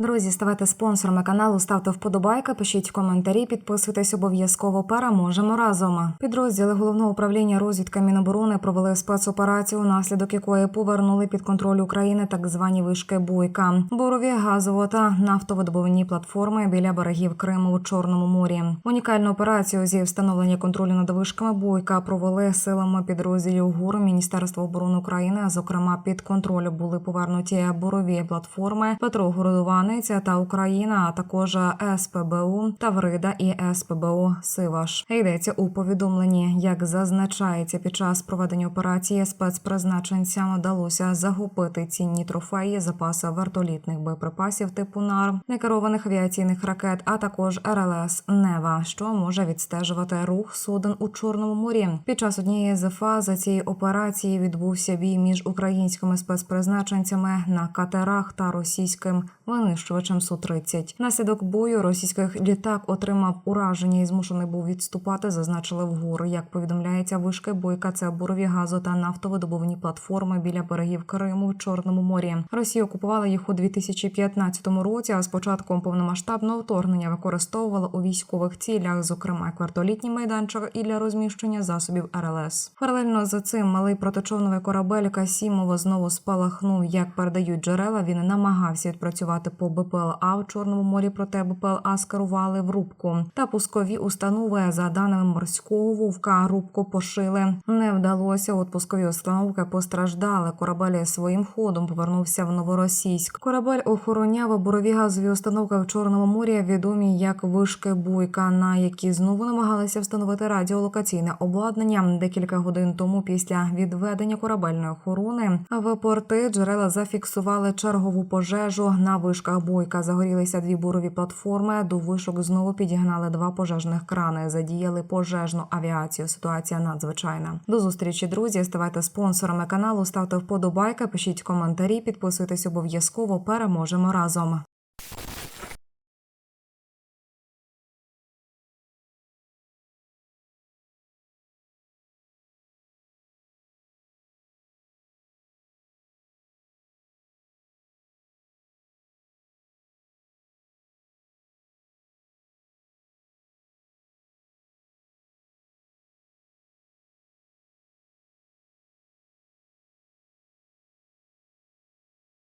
Друзі, ставайте спонсорами каналу, ставте вподобайки, пишіть коментарі, підписуйтесь обов'язково. Переможемо разом. Підрозділи головного управління розвідки Міноборони провели спецоперацію, унаслідок якої повернули під контроль України так звані вишки Буйка, борові газово та нафтовидобувні платформи біля берегів Криму у Чорному морі. Унікальну операцію зі встановлення контролю над вишками Буйка провели силами підрозділів ГУР Міністерства оборони України. Зокрема, під контроль були повернуті борові платформи Петро Городованець та Україна, а також СПБУ Таврида і СПБУ Сиваш. Йдеться у повідомленні, як зазначається під час проведення операції спецпризначенцям вдалося загубити цінні трофеї, запаси вертолітних боєприпасів типу НАР, некерованих авіаційних ракет, а також РЛС Нева, що може відстежувати рух суден у Чорному морі. Під час однієї з фаз цієї операції відбувся бій між українськими спецпризначенцями на катерах та російським винищувачем су 30 Наслідок бою російських літак отримав ураження і змушений був відступати. Зазначили вгору. Як повідомляється, вишки бойка це бурові газу та нафтовидобувні платформи біля берегів Криму в Чорному морі. Росія окупувала їх у 2015 році. А з початком повномасштабного вторгнення використовувала у військових цілях, зокрема як вертолітні майданчик і для розміщення засобів РЛС. Паралельно за цим малий протичовновий корабель Касімова знову спалахнув. Як передають джерела, він намагався відпрацювати по БПЛА в Чорному морі, проте БПЛА скерували в рубку. Та пускові установи за даними морського вовка рубку пошили. Не вдалося. От пускові установки постраждали. Корабель своїм ходом повернувся в Новоросійськ. Корабель охороняв бурові газові установки в Чорному морі, відомі як вишки буйка, на які знову намагалися встановити радіолокаційне обладнання. Декілька годин тому, після відведення корабельної охорони в порти джерела зафіксували чергову пожежу на вишках бойка. Загорілися дві бурові платформи. До вишок знову підігнали два пожежних крани. Задіяли пожежну авіацію. Ситуація надзвичайна. До зустрічі, друзі. Ставайте спонсорами каналу, ставте вподобайки, пишіть коментарі, підписуйтесь обов'язково. Переможемо разом.